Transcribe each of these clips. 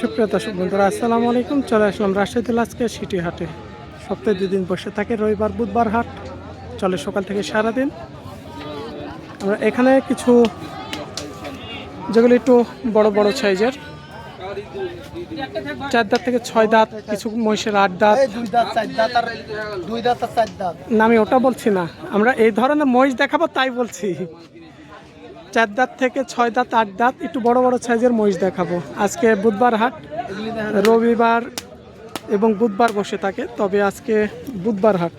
সুপ্রিয় দর্শক বন্ধুরা আসসালামু আলাইকুম। চলে আসলাম রাজশাহীতে আজকে সিটি হাটে। সপ্তাহে দুদিন বসে থাকে রবিবার বুধবার হাট। চলে সকাল থেকে সারাদিন। আমরা এখানে কিছু যেগুলো একটু বড় বড় সাইজের। চার দাঁত থেকে ছয় দাঁত কিছু মহিষের আট দাঁত। না আমি ওটা বলছি না। আমরা এই ধরনের মহিষ দেখাবো তাই বলছি। চার দাঁত থেকে ছয় দাঁত, আট দাঁত, একটু বড় বড় সাইজের মহিষ দেখাবো। আজকে বুধবার হাট, রবিবার এবং বুধবার বসে থাকে, তবে আজকে বুধবার হাট।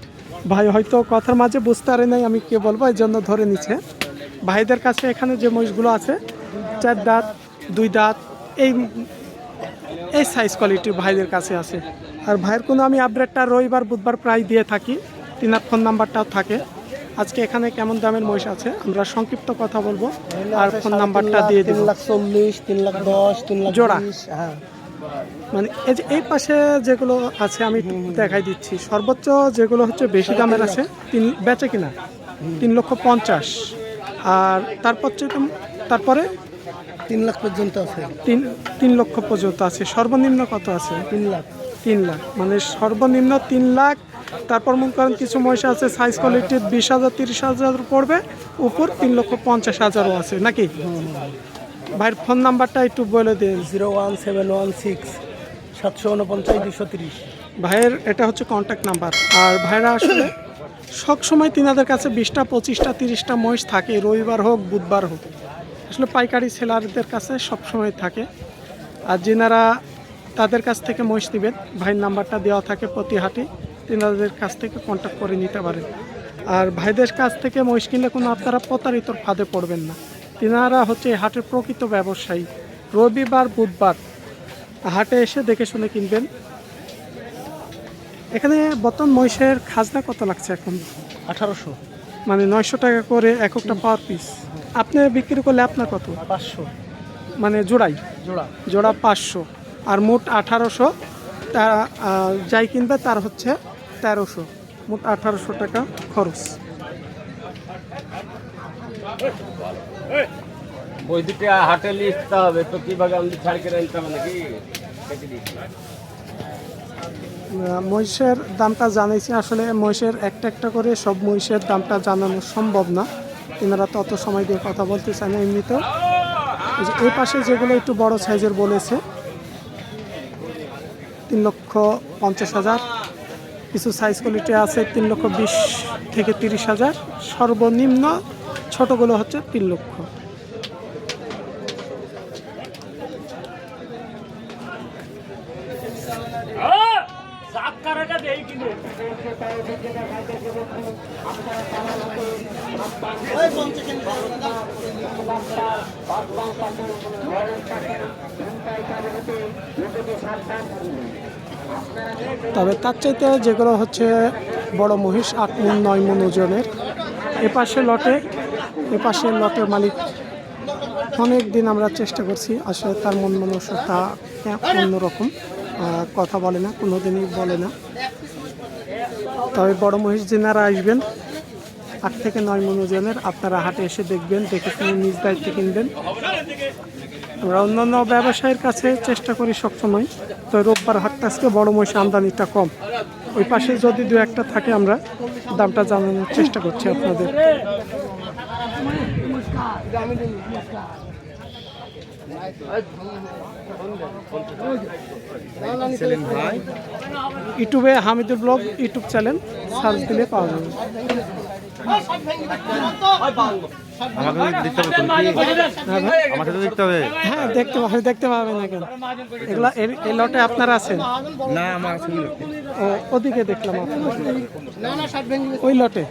ভাই হয়তো কথার মাঝে বুঝতে পারে নাই আমি কে বলব, এই জন্য ধরে নিচ্ছে। ভাইদের কাছে এখানে যে মহিষগুলো আছে, চার দাঁত, দুই দাঁত, এই এই সাইজ কোয়ালিটি ভাইদের কাছে আছে। আর ভাইয়ের কোনো আমি আপডেটটা রবিবার, বুধবার প্রায় দিয়ে থাকি, তিনার ফোন নাম্বারটাও থাকে। আজকে এখানে কেমন দামের মহিষ আছে? আমরা সংক্ষিপ্ত কথা বলব। আর ফোন নাম্বারটা দিয়ে তিন লাখ চল্লিশ তিন লাখ দশ তিন লাখ জোড়া। হ্যাঁ। মানে এই যে এই পাশে যেগুলো আছে আমি দেখাই দিচ্ছি। সর্বোচ্চ যেগুলো হচ্ছে বেশি দামের আছে তিন বেচে কিনা? তিন লক্ষ পঞ্চাশ। আর তারপর তারপরে? তিন লাখ পর্যন্ত আছে। তিন তিন লক্ষ পর্যন্ত আছে। সর্বনিম্ন কত আছে? তিন লাখ। তিন লাখ। মানে সর্বনিম্ন তিন লাখ তারপর মনে করেন কিছু মহিষা আছে সাইজ কোয়ালিটির বিশ হাজার তিরিশ হাজার পড়বে উপর তিন লক্ষ পঞ্চাশ হাজারও আছে নাকি? ভাইয়ের ফোন নাম্বারটা একটু বলে দিন। Zero one seven one six সাতশো উনপঞ্চাশ দুশো তিরিশ। ভাইয়ের এটা হচ্ছে কন্ট্যাক্ট নাম্বার আর ভাইরা আসলে সব সময় তিনাদের কাছে বিশটা পঁচিশটা তিরিশটা মহিষ থাকে রবিবার হোক বুধবার হোক। আসলে পাইকারি সেলারদের কাছে সব সময় থাকে। আর যেনারা তাদের কাছ থেকে মহিষ নেবেন ভাইয়ের নাম্বারটা দেওয়া থাকে প্রতি হাটে। তিনাদের কাছ থেকে কন্ট্যাক্ট করে নিতে পারেন। আর ভাইদের কাছ থেকে মহিষ কিনলে কোনো আপনারা প্রতারিতর ফাঁদে পড়বেন না। তিনারা হচ্ছে হাটের প্রকৃত ব্যবসায়ী। রবিবার বুধবার হাটে এসে দেখে শুনে কিনবেন। এখানে বর্তমান মহিষের খাজনা কত লাগছে এখন? আঠারোশো। মানে নয়শো টাকা করে এককটা পার পিস। আপনি বিক্রি করলে আপনার কত? পাঁচশো। মানে জোড়াই? জোড়া। জোড়া পাঁচশো। আর মোট আঠারোশো। তা যাই কিনবে তার হচ্ছে তেরোশো মোট আঠারোশো টাকা খরচ। ওই দুটো হাটে লিখতে হবে তো কীভাবে আমি ছাড় করে আনতে হবে নাকি? কেটে দিচ্ছি। আহ, মহিষের দামটা জানাইছি আসলে মহিষের একটা একটা করে সব মহিষের দামটা জানানো সম্ভব না। এনারা তত সময় দিয়ে কথা বলতে চায় না এমনিতেও। এই পাশে যেগুলো একটু বড় সাইজের বলেছে তিন লক্ষ পঞ্চাশ হাজার। কিছু সাইজ কোয়ালিটি আছে তিন লক্ষ বিশ থেকে তিরিশ হাজার। সর্বনিম্ন ছোটগুলো হচ্ছে তিন লক্ষ। তবে তার চাইতে যেগুলো হচ্ছে বড় মহিষ, আট মন, নয় মন ওজনের। এ পাশে লটে, এ পাশে লটের মালিক। অনেক দিন আমরা চেষ্টা করছি, আসলে তার মন মনসতা অন্যরকম কথা বলে না কোনো দিনই বলে না। তবে বড় মহিষ যেনারা আসবেন, আট থেকে নয় মন ওজনের, আপনারা হাটে এসে দেখবেন, দেখে শুনে নিজ দায়িত্বে কিনবেন। আমরা অন্যান্য ব্যবসায়ীর কাছে চেষ্টা করি সবসময়। তো রোববার হাটটা আজকে বড় মহিষ আমদানিটা কম। ওই পাশে যদি দু একটা থাকে, আমরা দামটা জানানোর চেষ্টা করছি আপনাদের। ইউটিউবে Hamidul blog, YouTube channel, search দিলে পাওয়া যাবে। আমাকে? হ্যাঁ দেখতে হবে হ্যাঁ দেখতে দেখতে পাবেন না কেন? এগুলা এই- লটে আপনারা আছেন না আমার ও ওদিকে দেখলাম আপনারা। ওই লটে।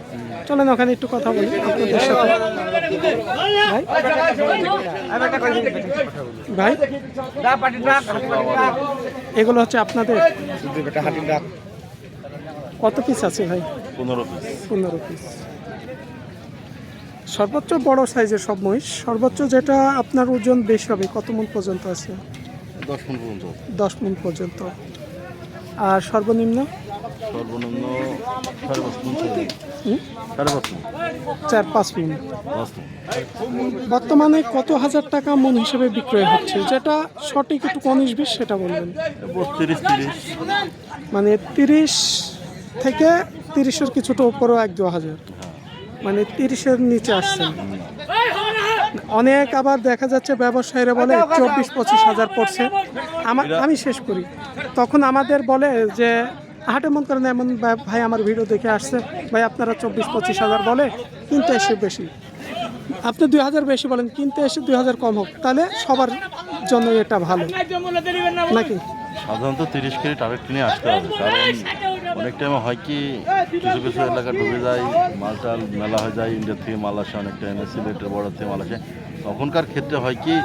চলেন ওখানে একটু কথা বলি। আপনাদের সাথে। ভাই? এগুলো হচ্ছে আপনাদের? কত পিস আছে ভাই? পনেরো পিস পনেরো পিস সর্বোচ্চ বড় সাইজের সব মহিষ সর্বোচ্চ যেটা আপনার ওজন বেশি হবে কত মন পর্যন্ত আছে? দশ পনেরো পর্যন্ত দশ মন পর্যন্ত। আর সর্বনিম্ন? সর্বনিম্ন মন মন। চার পাঁচ মন। বর্তমানে কত হাজার টাকা মন হিসেবে বিক্রয় হচ্ছে? যেটা সঠিক একটু উনিশ বিশ সেটা বলবেন। মানে তিরিশ থেকে তিরিশের কিছুটা উপরও এক দু হাজার। মানে তিরিশের নিচে আসছেন অনেক আবার দেখা যাচ্ছে ব্যবসায়ীরা বলে চব্বিশ পঁচিশ হাজার পড়ছে। আমার আমি শেষ করি। তখন আমাদের বলে যে হাটে মন করেন এমন ভাই- আমার ভিডিও দেখে আসছে। ভাই আপনারা চব্বিশ পঁচিশ হাজার বলে কিনতে এসে বেশি। আপনি দুই হাজার বেশি বলেন কিনতে এসে দুই হাজার কম হোক। তাহলে সবার জন্য এটা ভালো। নাকি? সাধারণত তিরিশ কেজি টার্গেট কিনে আসতে হবে। কারণ অনেক টাইমে হয় কি কিছু কিছু এলাকা ডুবে যায় মাল টাল মেলা হয়ে যায় ইন্ডিয়া থেকে মাল আসে অনেক টাইমে সিলেটের বর্ডার থেকে মাল আসে। তখনকার ক্ষেত্রে হয় কি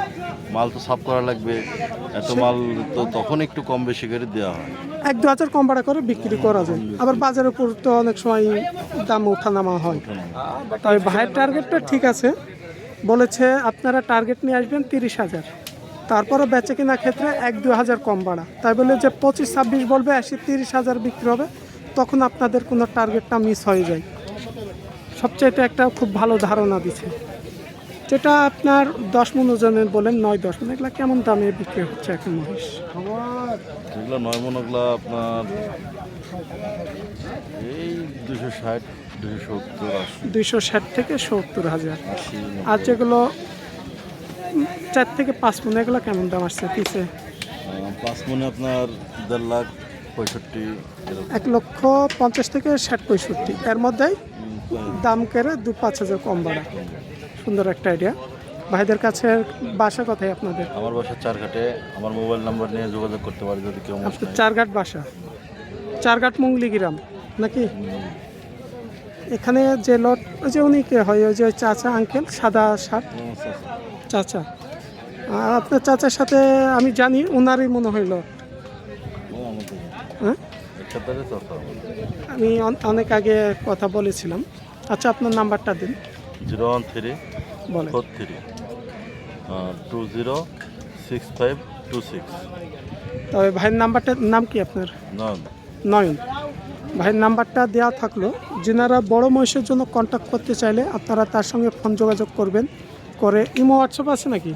মাল তো সাফ করা লাগবে এত মাল তো তখন একটু কম বেশি করে দেওয়া হয়। এক দু হাজার কম ভাড়া করে বিক্রি করা যায়। আবার বাজারের উপর তো অনেক সময় দাম ওঠানামা হয়। তবে ভাইয়ের টার্গেটটা ঠিক আছে। বলেছে আপনারা টার্গেট নিয়ে আসবেন তিরিশ হাজার। তারপরে বেচে কিনা ক্ষেত্রে এক দু হাজার কম বাড়া তাই বলে যে পঁচিশ ছাব্বিশ বলবে আসি তিরিশ হাজার বিক্রি হবে তখন আপনাদের কোনো টার্গেটটা মিস হয়ে যায়। সবচাইতে একটা খুব ভালো ধারণা দিছে। যেটা আপনার দশ মন ওজনের বলেন নয় দশ মন এগুলা কেমন দামে বিক্রি হচ্ছে এখন মহিষ? নয় মন ওগুলো আপনার এই দুশো ষাট দুশো সত্তর দুইশো ষাট থেকে সত্তর হাজার। আর যেগুলো চার থেকে পাঁচ মন এগুলো কেমন দাম আসছে পিসে পাঁচ মনে আপনার দেড় লাখ পঁয়ষট্টি এক লক্ষ পঞ্চাশ থেকে ষাট পঁয়ষট্টি। এর মধ্যেই দাম কেড়ে দু পাঁচ হাজার কম বাড়া। সুন্দর একটা আইডিয়া ভাইদের কাছে বাসা কথাই আপনাদের? আমার বাসা চারঘাটে। আমার মোবাইল নাম্বার নিয়ে যোগাযোগ করতে পারে যদি কেউ নেয়। চারঘাট বাসা। চারঘাট মুঙ্গলি গ্রাম নাকি এখানে যে লট ওই যে উনি কে হয়? ওই যে চাচা আঙ্কেল সাদা শার্ট? আচ্ছা, আচ্ছা। চাচা। আপনার চাচার সাথে আমি জানি ওনারই মনে আমাকে হ্যাঁ? আমি অনেক আগে কথা বলেছিলাম। আচ্ছা আপনার নাম্বারটা দিন। Zero one three four three two zero six five two six. তবে ভাইয়ের নাম্বারটার নাম কি আপনার? নয়ন। ভাইয়ের নাম্বারটা দেওয়া থাকল যেনারা বড় মহিষের জন্য কন্ট্যাক্ট করতে চাইলে আপনারা তার সঙ্গে ফোন যোগাযোগ করবেন। করে ইমো হোয়াটসঅ্যাপ আছে নাকি?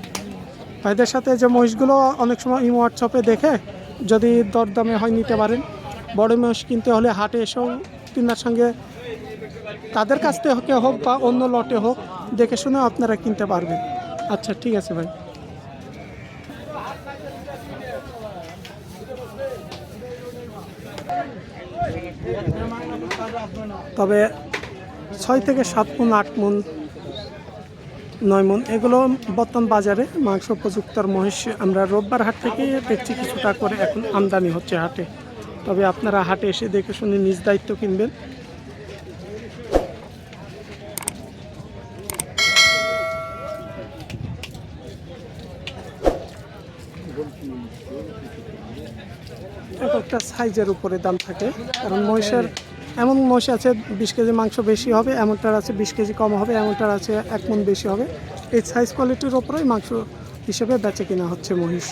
ভাইদের সাথে যে মহিষগুলো অনেক সময় ইমো হোয়াটসঅ্যাপে দেখে যদি দরদামে হয় নিতে পারেন। বড় মহিষ কিনতে হলে হাটে এসেও কিনার সঙ্গে তাদের কাছ থেকে হোক বা অন্য লটে হোক দেখে শুনে আপনারা কিনতে পারবেন। আচ্ছা ঠিক আছে ভাই। তবে ছয় থেকে সাত মন, আট মন নয় মন এগুলো বর্তমান বাজারে মাংস উপযুক্তর মহিষ আমরা রোববার হাট থেকে দেখছি কিছুটা করে এখন আমদানি হচ্ছে হাটে। তবে আপনারা হাটে এসে দেখে শুনে নিজ দায়িত্ব কিনবেন। এক একটা সাইজের উপরে দাম থাকে, কারণ মহিষের এমন মহিষ আছে বিশ কেজি মাংস বেশি হবে, এমনটার আছে বিশ কেজি কম হবে, এমনটার আছে এক মন বেশি হবে। এই সাইজ কোয়ালিটির ওপরেই মাংস হিসেবে বেচে কিনা হচ্ছে মহিষ।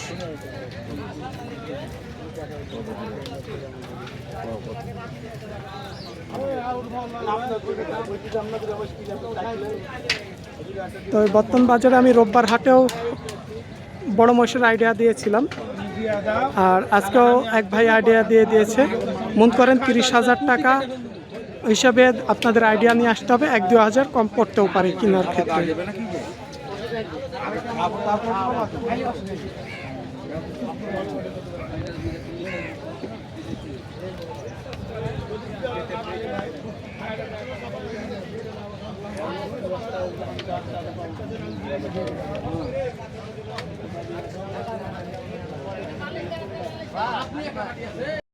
তো বর্তমান বাজারে আমি রোববার হাটেও বড় মহিষের আইডিয়া দিয়েছিলাম। আর আজকেও এক ভাই আইডিয়া দিয়ে দিয়েছে। মন করেন তিরিশ হাজার টাকা হিসাবে আপনাদের আইডিয়া নিয়ে আসতে হবে, এক দু হাজার কম পড়তেও পারে কেনার ক্ষেত্রে।